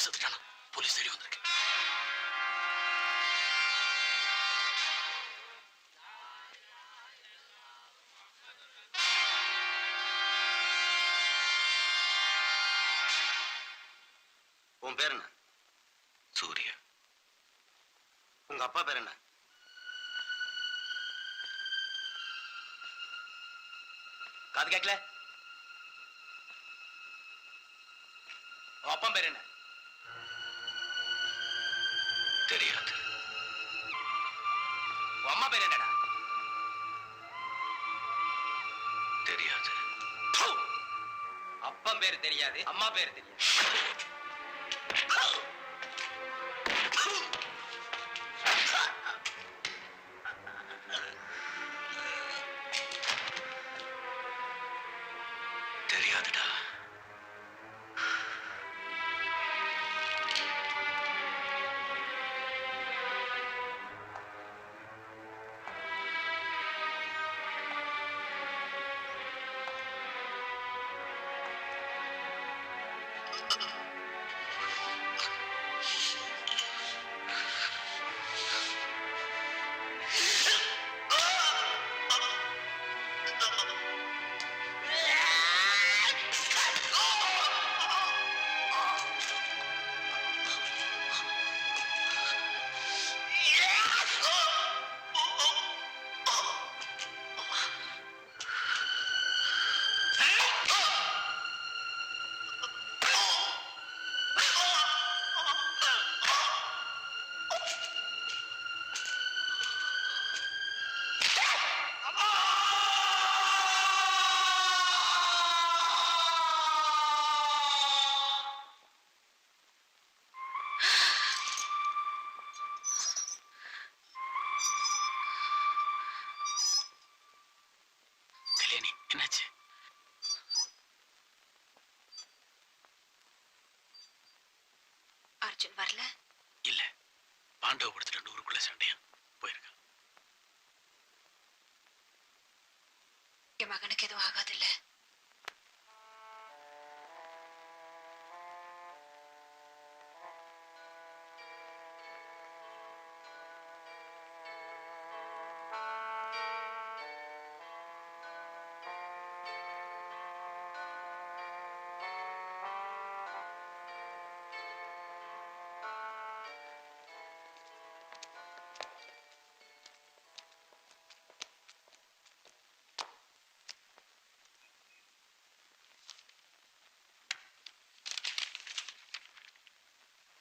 Ramana செத்துட்டானா police தேடி வந்திருக்கு. உன் பேர் என்ன? சூர்யா. உங்க அப்பா பேர் என்ன? காது கேட்கல? அப்பா பேர் என்ன? தெரியாது அம்மா பேர் தெரியாது பாண்டவபுரத்துல நூறுக்குள்ள சண்டையா போயிருக்கான் என் மகனுக்கு எதுவும் ஆகாதுல்ல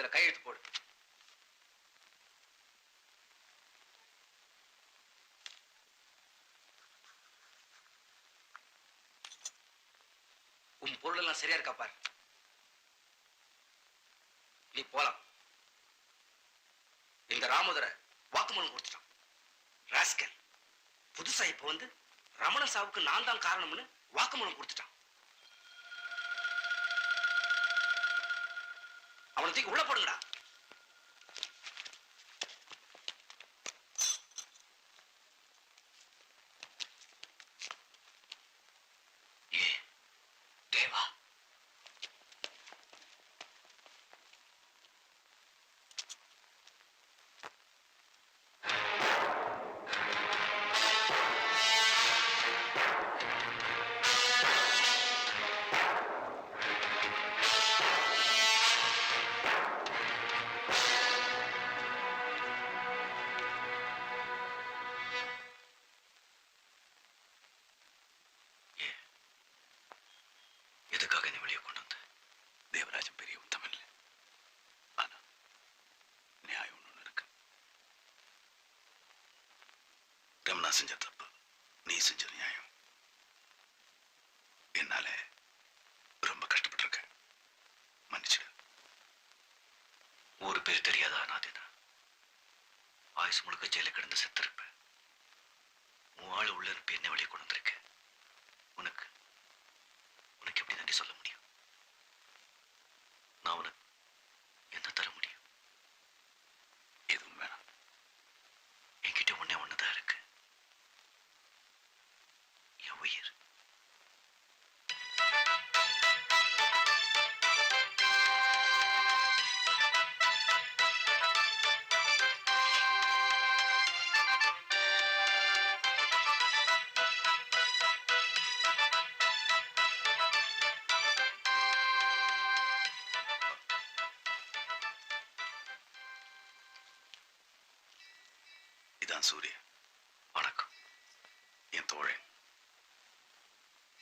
இதுல கையெழுத்து போடு. உன் பொருள் எல்லாம் சரியா இருக்கா பாரு. நீ போலாம். இந்த ராமுதரை வாக்குமூலம் கொடுத்துட்டான். ராஸ்கல் புதுசா இப்ப வந்து ரமண சாவுக்கு நான் தான் காரணம்னு வாக்குமூலம் கொடுத்துட்டான். தூக்கி உள்ள போடுங்கடா. நான் செஞ்ச தப்பு நீ செஞ்ச நியாயம். என்னால ரொம்ப கஷ்டப்பட்டிருக்க. மன்னிச்சிடு. ஒரு பேர் தெரியாத அனாதைதான். ஆயுசு முழுக்க ஜெயில கிடந்து செத்திருப்ப. உன் ஆள் உள்ள இருப்ப என்ன வெளியே கொண்டு வந்திருக்க? உனக்கு உனக்கு எப்படி நன்றி சொல்ல முடியும்? நான் உனக்கு நான் சூரிய. வணக்கம். என் தோழன்.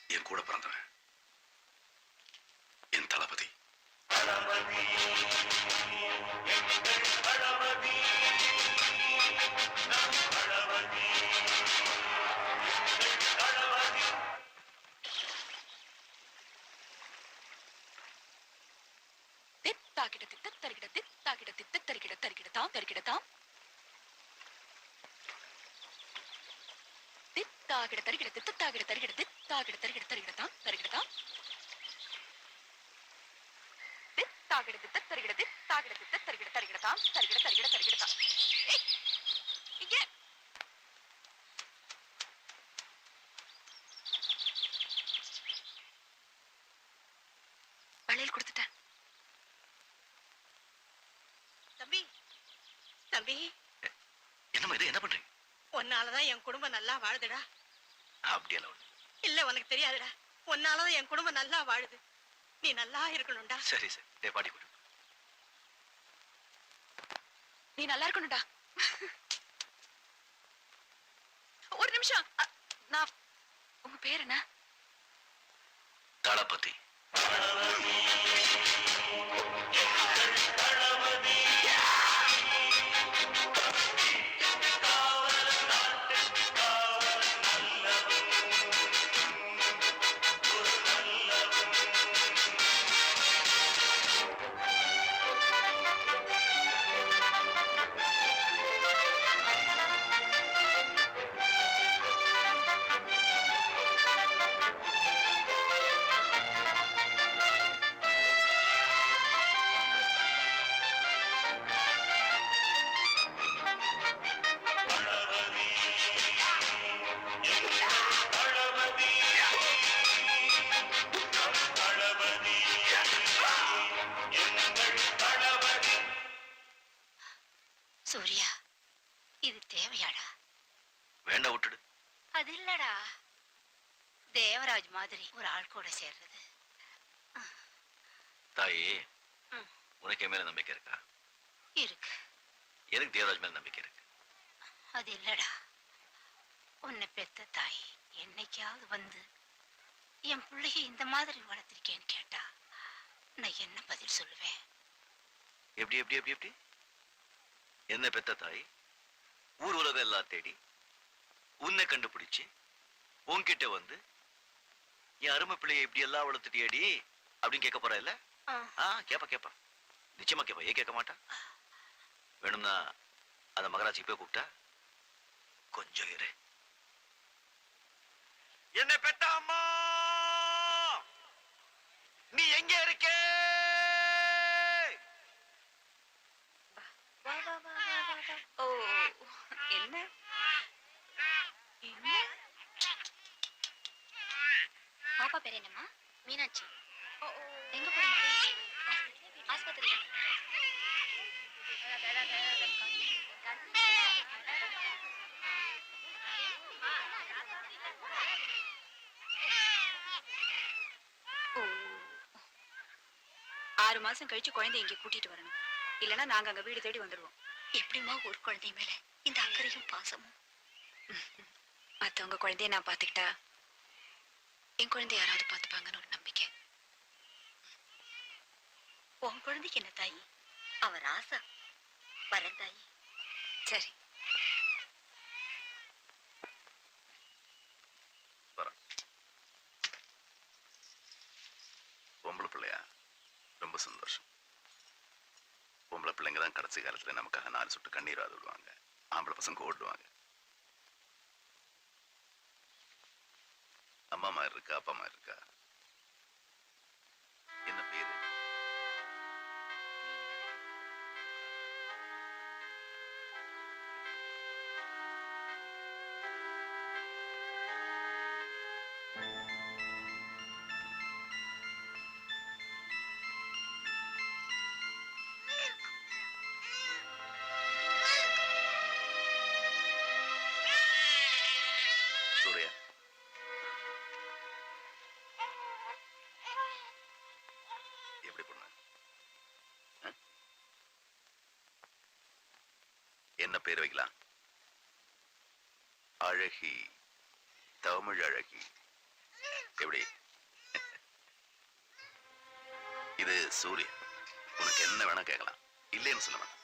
என் கூட பிறந்தவன். என் தளபதி. தித்தாகிட தித்த தருகிட தித்தாகிட தித்த தருகிட தருகிடதாம் தருகிடதாம் தித்தாகிட தருகிட தித்தாகிட தருகிட தித்தாகிட தருகிட தருகிடதாம் தருகிடதாம் தித்தாகிட தித்த தருகிட தித்தாகிட தித்த தருகிட தருகிடதாம் தருகிட தருகிட இங்கே. வளையல் கொடுத்துட்டேன். தம்பி தம்பி. என்னம்மா இது? என்ன பண்றீங்க? உன்னாலதான் என் குடும்பம் நல்லா வாழுதுடா. அப்படியெல்லாம். இல்ல. உனக்கு தெரியாதுடா. உன்னாலதான் என் குடும்பம் நல்லா வாழுது. நீ நல்லா இருக்கணும்டா. சரி சரி. டே பாடி கொடு நீ நல்லா இருக்கணும்டா. ஒரு நிமிஷம். நான் உங்க பேர் என்ன? தளபதி. இல்லடா. தேவராஜ் மாதிரி ஒரு ஆள் கூட சேர்றது. தாயே. உனக்கு என் மேல நம்பிக்கை இருக்கா? இருக்கு. எனக்கு தேவராஜ் மேல நம்பிக்கை இருக்கு. அது இல்லடா. உன்னை பெத்த தாய் என்னைக்காவது வந்து என் பிள்ளைய இந்த மாதிரி வளர்த்திருக்கேன்னு கேட்டா நான் என்ன பதில் சொல்லுவேன்? எப்படி எப்படி எப்படி எப்படி? என்ன பெத்த தாய் ஊர் உலகம் எல்லாம் தேடி உன்னை கண்டுபிடிச்சு உன்கிட்ட வந்து என் அருமை பிள்ளைய இப்படி எல்லாம் வளர்த்துட்டியடி? அப்படின்னு கேட்க போறா இல்ல? ஆ. கேப்பா கேப்பா. நிச்சயமா கேப்பா. ஏன் கேட்க மாட்டா? வேணும்னா அந்த மகராட்சிக்கு போய் கூப்பிட்டா கொஞ்சம் இரு என்ன பெத்த அம்மா நீ எங்க இருக்கே வா வா வா வா வா வா ஓ என்ன என்ன பாப்பா பேர் என்னம்மா என்னாச்சு ஓ எங்க போறீங்க? ஆஸ்பத்திரி ஆறு மாசம் கழிச்சு குழந்தை இங்க கூட்டிட்டு வரணும். இல்லனா நாங்க அங்க வீடு தேடி வந்துருவோம். எப்படிம்மா ஒரு குழந்தை மேல இந்த அக்கறையும் பாசமும்? மத்தவங்க குழந்தைய நான் பாத்துக்கிட்டா என் குழந்தை யாராவது பார்த்துப்பாங்கன்னு நம்பிக்கை. உன் குழந்தைக்கு என்ன தாயி? அவன் ராசா? வரேன் தாயி. சரி. பொம்பளை பிள்ளையா? ரொம்ப சந்தோஷம். பொம்பளை பிள்ளைங்க தான் கடைசி காலத்துல நமக்காக நாலு சுட்டு கண்ணீர் விடுவாங்க. ஆம்பளை பசங்க ஓடுவாங்க. அம்மா மாதிரி இருக்கா அப்பா மாதிரி இருக்கா என்ன பேர் வைக்கலாம்? அழகி. தமிழ் அழகி. எப்படி? இது சூர்யா உனக்கு என்ன வேணா கேட்கலாம். இல்லைன்னு சொல்ல வேணாம்